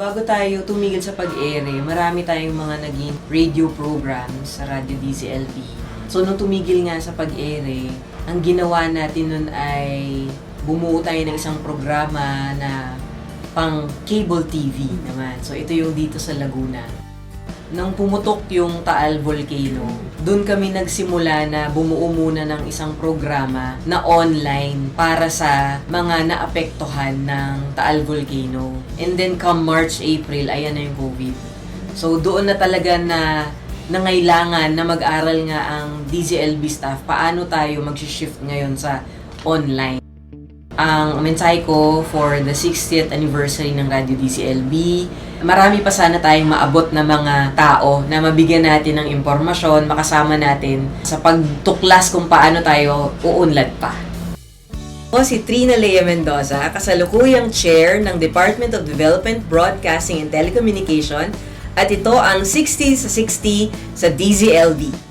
bago tayo tumigil sa pag-ere, marami tayong mga naging radio programs sa Radio DZLP. So, nung tumigil nga sa pag-ere, ang ginawa natin nun ay bumuo tayo ng isang programa na pang cable TV naman. So, ito yung dito sa Laguna. Nang pumutok yung Taal Volcano, doon kami nagsimula na bumuo muna ng isang programa na online para sa mga naapektuhan ng Taal Volcano. And then come March, April, ayan na yung COVID. So doon na talaga na nangailangan na mag-aral nga ang DZLB staff paano tayo mag-shift ngayon sa online. Ang mensahe ko for the 60th anniversary ng Radio DCLB, marami pa sana tayong maabot na mga tao na mabigyan natin ng impormasyon, makasama natin sa pagtuklas kung paano tayo uunlad pa. Ako si Trina Lea Mendoza, kasalukuyang chair ng Department of Development, Broadcasting and Telecommunication at ito ang 60 sa 60 sa DZLB.